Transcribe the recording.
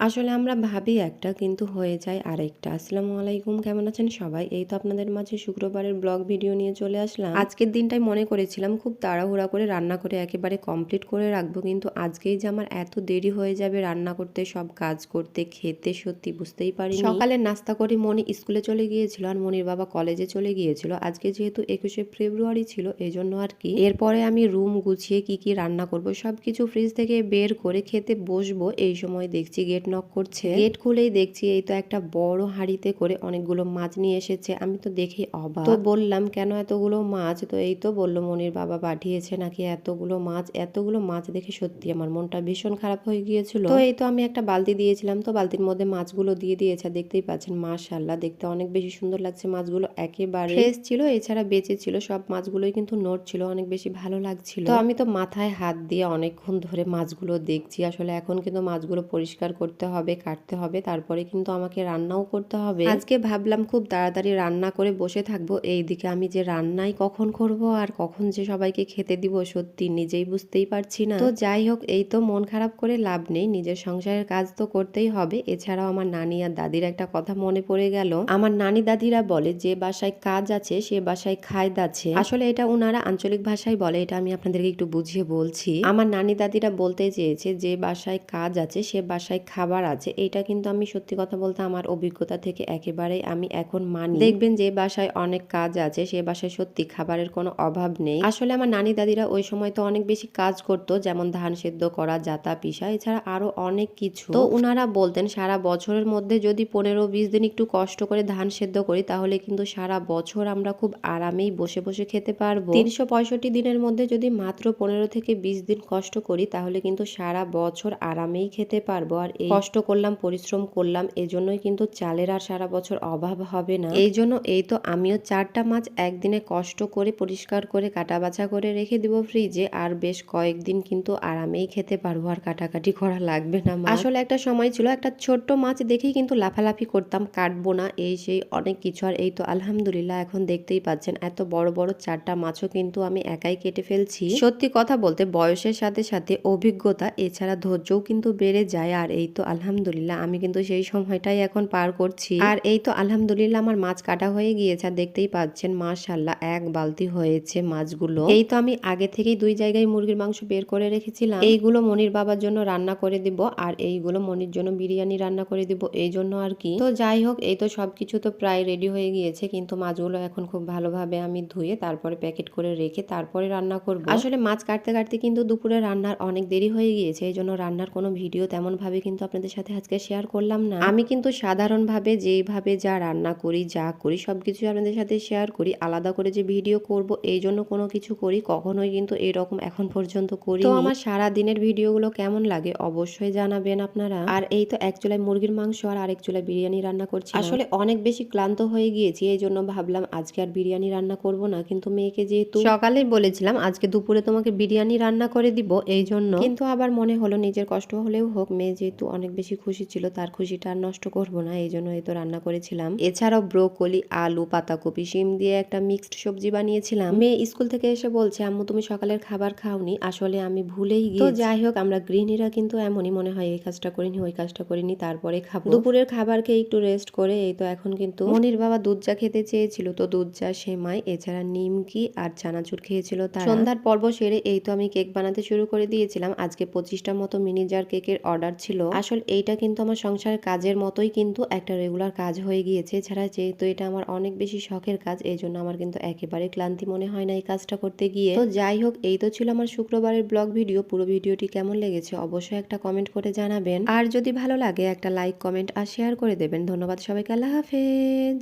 আসলে আমরা ভাবি একটা, কিন্তু হয়ে যায় আরেকটা। আসসালামু আলাইকুম, কেমন আছেন সবাই? এই তো আপনাদের মাঝে শুক্রবারের ব্লগ ভিডিও নিয়ে চলে আসলাম। আজকের দিনটাই মনে করেছিলাম খুব তাড়াহুড়া করে রান্না করে একেবারে কমপ্লিট করে রাখব, কিন্তু আজকেই যে আমার এত দেরি হয়ে যাবে রান্না করতে, সব কাজ করতে, খেতে সত্যি বুঝতেই পারি সকালে নাস্তা করে মনি স্কুলে চলে গিয়েছিল আর মনির বাবা কলেজে চলে গিয়েছিল। আজকে যেহেতু একুশে ফেব্রুয়ারি ছিল এই জন্য আর কি। এরপরে আমি রুম গুছিয়ে কি কি রান্না করব সব কিছু ফ্রিজ থেকে বের করে খেতে বসবো, এই সময় দেখছি গেট নক করছে। গেট খুলেই দেখছি এই তো একটা বড় হাঁড়িতে করে অনেকগুলো মাছ নিয়ে এসেছে। আমি তো দেখে অবাক। তো বললাম কেন এতগুলো মাছ? তো এই তো বলল মনির বাবা পাঠিয়েছে নাকি এতগুলো মাছ? এতগুলো মাছ দেখে সত্যি আমার মনটা ভীষণ খারাপ হয়ে গিয়েছিল। তো এই তো আমি একটা বালতি দিয়েছিলাম। তো বালতির মধ্যে মাছগুলো দিয়ে দিয়েছে। দেখতেই পাচ্ছেন মাশাল্লাহ দেখতে অনেক বেশি সুন্দর লাগছে মাছগুলো। একেবারে ফ্রেশ ছিল এছাড়া বেঁচে ছিল। সব মাছগুলোই কিন্তু নোট ছিল অনেক বেশি ভালো লাগছিল। তো আমি তো মাথায় হাত দিয়ে অনেকক্ষণ ধরে মাছগুলো দেখছি। আসলে এখন কিন্তু মাছগুলো পরিষ্কার করতে হবে, কাটতে হবে, তারপরে কিন্তু আমাকে রান্নাও করতে হবে। আজকে ভাবলাম খুব তাড়াতাড়ি রান্না করে বসে থাকব। এইদিকে আমি যে রান্নাই কখন করব আর কখন যে সবাইকে খেতে দিব সত্যি নিজেই বুঝতেই পারছি না। তো যাই হোক, এই তো মন খারাপ করে লাভ নেই, নিজের সংসারের কাজ তো করতেই হবে। এছাড়াও আমার নানি আর দাদির একটা কথা মনে পড়ে গেল। আমার নানি দাদিরা বলে, যে বাসায় কাজ আছে, সে বাসায় খায়দ আছে আসলে এটা ওনারা আঞ্চলিক ভাষায় বলে, এটা আমি আপনাদেরকে একটু বুঝিয়ে বলছি। আমার নানি দাদিরা বলতে চেয়েছে, যে বাসায় কাজ আছে, সে বাসায় খাবার আছে। এটা কিন্তু আমি সত্যি কথা বলতে আমার অভিজ্ঞতা থেকে একেবারেই আমি এখন মানি। দেখবেন যে বাসায় অনেক কাজ আছে সে বাসায় সত্যি খাবারের কোনো অভাব নেই। আসলে আমার নানি দাদিরা ওই সময় তো অনেক বেশি কাজ করতো যেমন ধান সেদ্ধ করা জাতা পিসা এছাড়া আরও অনেক কিছু। তো উনারা বলতেন সারা বছরের মধ্যে যদি পনেরো বিশ দিন একটু কষ্ট করে ধান সেদ্ধ করি তাহলে কিন্তু সারা বছর আমরা খুব আরামেই বসে বসে খেতে পারব। তিনশো পঁয়ষট্টি দিনের মধ্যে যদি মাত্র পনেরো থেকে বিশ দিন কষ্ট করি তাহলে কিন্তু সারা বছর আরামেই খেতে পারব। আর এই কষ্ট করলাম পরিশ্রম করলাম এজন্যই কিন্তু চালের আর সারা বছর অভাব হবে না। এই জন্য এই তো আমিও চারটা মাছ একদিনে কষ্ট করে পরিষ্কার করে কাটা বাছা করে রেখে দিব ফ্রিজে আর বেশ কয়েকদিন কিন্তু আরামেই খেতে পারব আর কাটাকাটি করা লাগবে না আসলে একটা সময় ছিল একটা ছোট্ট মাছ দেখেই কিন্তু লাফালাফি করতাম কাটবো না এই সেই অনেক কিছু। আর এই তো আলহামদুলিল্লাহ এখন দেখতেই পাচ্ছেন এত বড় বড় চারটা মাছও কিন্তু আমি একাই কেটে ফেলছি। সত্যি কথা বলতে বয়সের সাথে সাথে অভিজ্ঞতা এছাড়া ধৈর্যও কিন্তু বেড়ে যায়। আর এই তো আলহামদুলিল্লাহ, আমি কিন্তু সেই সময়টাই এখন পার করছি। আর এই তো আলহামদুলিল্লাহ আমার মাছ কাটা হয়ে গিয়েছে, আর দেখতেই পাচ্ছেন মাশাল্লাহ এক বালতি হয়েছে মাছগুলো। এই তো আমি আগে থেকেই দুই জায়গায় মুরগির মাংস বের করে রেখেছিলাম। এইগুলো মনির বাবার জন্য রান্না করে দিব, আর এইগুলো মনির জন্য বিরিয়ানি রান্না করে দিব, এই জন্য আর কি। তো যাই হোক, এই তো সবকিছু তো প্রায় রেডি হয়ে গিয়েছে, কিন্তু মাছগুলো এখন খুব ভালোভাবে আমি ধুয়ে তারপরে প্যাকেট করে রেখে তারপরে রান্না করব। আসলে মাছ কাটতে কাটতে কিন্তু দুপুরে রান্নার অনেক দেরি হয়ে গিয়েছে, এই জন্য রান্নার কোনো ভিডিও তেমন ভাবে কিন্তু আপনাদের সাথে আজকে শেয়ার করলাম না। আমি কিন্তু সাধারণভাবে যেইভাবে যা রান্না করি যা করি সব কিছু আপনাদের সাথে শেয়ার করি আলাদা করে যে ভিডিও করব এই জন্য কোনো কিছু করি কখনোই কিন্তু এরকম এখন পর্যন্ত করি তো আমার সারা দিনের ভিডিওগুলো কেমন লাগে অবশ্যই জানাবেন আপনারা। আর এই তো এক চুলায় মুরগির মাংস আর আরেক চুলায় বিরিয়ানি রান্না করছি আসলে অনেক বেশি ক্লান্ত হয়ে গিয়েছি এই জন্য ভাবলাম আজকে আর বিরিয়ানি রান্না করব না কিন্তু মেয়েকে যেহেতু সকালে বলেছিলাম আজকে দুপুরে তোমাকে বিরিয়ানি রান্না করে দিব এই জন্য। কিন্তু আবার মনে হলো নিজের কষ্ট হলেও হোক মেয়ে যেহেতু অনেক বেশি খুশি ছিল, তার খুশিটা আর নষ্ট করব না, এই জন্য এই তো রান্না করেছিলাম। এছাড়াও ব্রোকলি, আলু, পাতাকপি, শিম দিয়ে একটা মিক্সড সবজি বানিয়েছিলাম। মেয়ে স্কুল থেকে এসে বলছে, আম্মু, তুমি সকালের খাবার খাওনি, আসলে আমি ভুলেই গিয়ে যাই হোক, আমরা গৃহিণীরা কিন্তু এমনই মনে হয়, এই কাজটা করিনি, ওই কাজটা করিনি, তারপরে খাব। দুপুরের খাবার খেয়ে একটু রেস্ট করে, এই তো এখন কিন্তু মনির বাবা দুধ চা খেতে চেয়েছিল, তো দুধ চা, সেমাই, এছাড়া নিমকি আর চানাচুর খেয়েছিল তার। সন্ধ্যার পর্ব সেরে এই তো আমি কেক বানাতে শুরু করে দিয়েছিলাম, আজকে পঁচিশটার মতো মিনি জার কেকের অর্ডার ছিল। আসলে এইটা কিন্তু আমার সংসারের কাজের মতোই কিন্তু একটা রেগুলার কাজ হয়ে গিয়েছে। এছাড়া যেহেতু এটা আমার অনেক বেশি শখের কাজ এই জন্য আমার কিন্তু একেবারে ক্লান্তি মনে হয় না এই কাজটা করতে গিয়ে। তো যাই হোক, এই তো ছিল আমার শুক্রবারের ব্লগ ভিডিও। পুরো ভিডিওটি কেমন লেগেছে অবশ্যই একটা কমেন্ট করে জানাবেন। আর যদি ভালো লাগে, একটা লাইক কমেন্ট আর শেয়ার করে দেবেন। ধন্যবাদ সবাইকে, আল্লাহ হাফেজ।